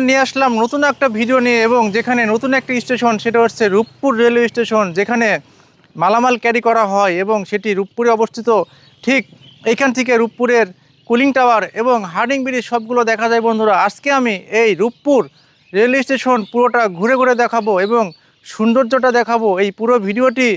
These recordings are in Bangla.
আপনাদের নিয়ে আসলাম, নতুন একটা ভিডিও নিয়ে এবং যেখানে নতুন একটা স্টেশন, সেটা হচ্ছে রূপপুর রেলওয়ে স্টেশন, যেখানে মালামাল ক্যারি করা হয় এবং সেটি রূপপুরে অবস্থিত। ঠিক এইখান থেকে রূপপুরের কুলিং টাওয়ার এবং হার্ডিং ব্রিজ সবগুলো দেখা যায় বন্ধুরা। আজকে আমি এই রূপপুর রেলওয়ে স্টেশন পুরোটা ঘুরে ঘুরে দেখাবো এবং সৌন্দর্যটা দেখাবো। এই পুরো ভিডিওটি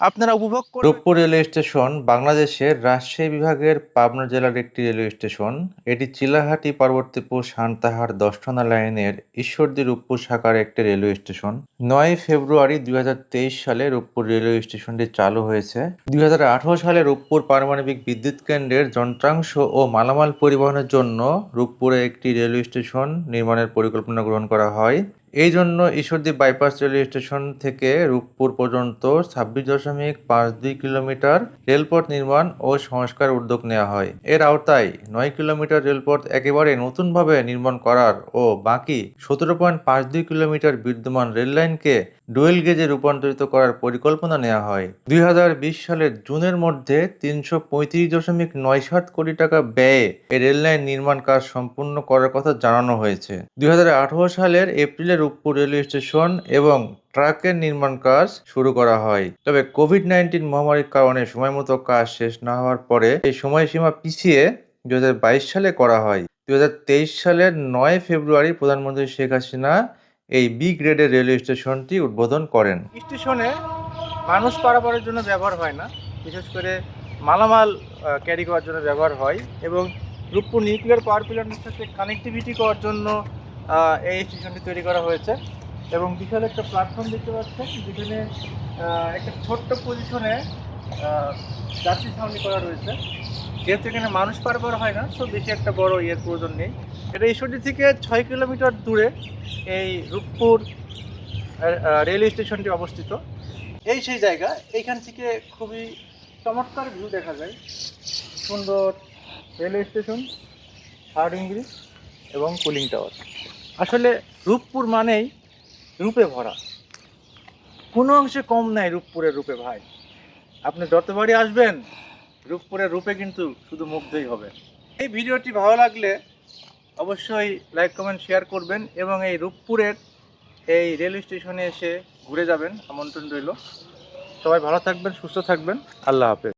আপনারা উপভোগ করুন রূপপুর রেলওয়ে স্টেশন, বাংলাদেশের রাজশাহী বিভাগের পাবনা জেলার একটি রেলওয়ে স্টেশন। এটি চিলাহাটি, পার্বতীপুর, সান্তাহার দশটনা লাইনের ঈশ্বরদী রূপপুর শাখার একটি রেলওয়ে স্টেশন। নয় ফেব্রুয়ারি দুই হাজার তেইশ সালে রূপপুর রেলওয়ে স্টেশনটি চালু হয়েছে। দুই হাজার আঠারো সালে রূপপুর পারমাণবিক বিদ্যুৎ কেন্দ্রের যন্ত্রাংশ ও মালামাল পরিবহনের জন্য রূপপুরে একটি রেলওয়ে স্টেশন নির্মাণের পরিকল্পনা গ্রহণ করা হয়। এই জন্য ঈশ্বরদী বাইপাস রেলওয়ে স্টেশন থেকে রূপপুর পর্যন্ত ছাব্বিশ দশমিক পাঁচ দুই কিলোমিটার রেলপথ নির্মাণ ও সংস্কার উদ্যোগ নেওয়া হয়। এর আওতায় নয় কিলোমিটার রেলপথ একেবারে নতুনভাবে নির্মাণ করার ও বাকি সতেরো পয়েন্ট পাঁচ দুই কিলোমিটার বিদ্যমান রেললাইনকে ডুয়েল গেজে রূপান্তরিত করার পরিকল্পনা নেওয়া হয়। দুই হাজার বিশ সালের জুনের মধ্যে তিনশো পঁয়ত্রিশ দশমিক নয় সাত কোটি টাকা ব্যয়ে এই রেললাইন নির্মাণ কাজ সম্পূর্ণ করার কথা জানানো হয়েছে। দুই হাজার আঠারো সালের এপ্রিলে রূপপুর রেলওয়ে স্টেশন এবং ট্রাকের নির্মাণ কাজ শুরু করা হয়। তবে কোভিড নাইন্টিন মহামারীর কারণে সময় মতো কাজ শেষ না হওয়ার পরে এই সময়সীমা পিছিয়ে দু হাজার বাইশ সালে করা হয়। দু হাজার তেইশ সালের নয় ফেব্রুয়ারি প্রধানমন্ত্রী শেখ হাসিনা এই বি গ্রেডের রেলওয়ে স্টেশনটি উদ্বোধন করেন। স্টেশনে মানুষ পারাপারের জন্য ব্যবহার হয় না। বিশেষ করে মালামাল ক্যারি করার জন্য ব্যবহার হয় এবং রূপপুর নিউক্লিয়ার পাওয়ার প্ল্যান্টের সাথে কানেক্টিভিটি করার জন্য এই স্টেশনটি তৈরি করা হয়েছে। এবং বিশাল একটা প্ল্যাটফর্ম দেখতে পাচ্ছেন, যেখানে একটা ছোট্ট পজিশনে যাত্রী ছাউনি করা রয়েছে। যেহেতু এখানে মানুষ পারাপার হয় না, তো বেশি একটা বড় ইয়ের প্রয়োজন নেই। এটা ঈশ্বরদী থেকে ছয় কিলোমিটার দূরে এই রূপপুর রেলওয়ে স্টেশনটি অবস্থিত। এই সেই জায়গা, এইখান থেকে খুবই চমৎকার ভিউ দেখা যায়। সুন্দর রেলওয়ে স্টেশন হার্ডিং ব্রিজ এবং কুলিং টাওয়ার আসলে রূপপুর মানেই রূপে ভরা। কোনো অংশে কম নাই রূপপুরের রূপে ভাই। আপনি যতবারই আসবেন, রূপপুরের রূপে কিন্তু শুধু মুগ্ধই হবে এই ভিডিওটি ভালো লাগলে অবশ্যই লাইক, কমেন্ট, শেয়ার করবেন এবং এই রূপপুরের এই রেলওয়ে স্টেশনে এসে ঘুরে যাবেন, আমন্ত্রণ রইল। সবাই ভালো থাকবেন, সুস্থ থাকবেন। আল্লাহ হাফেজ।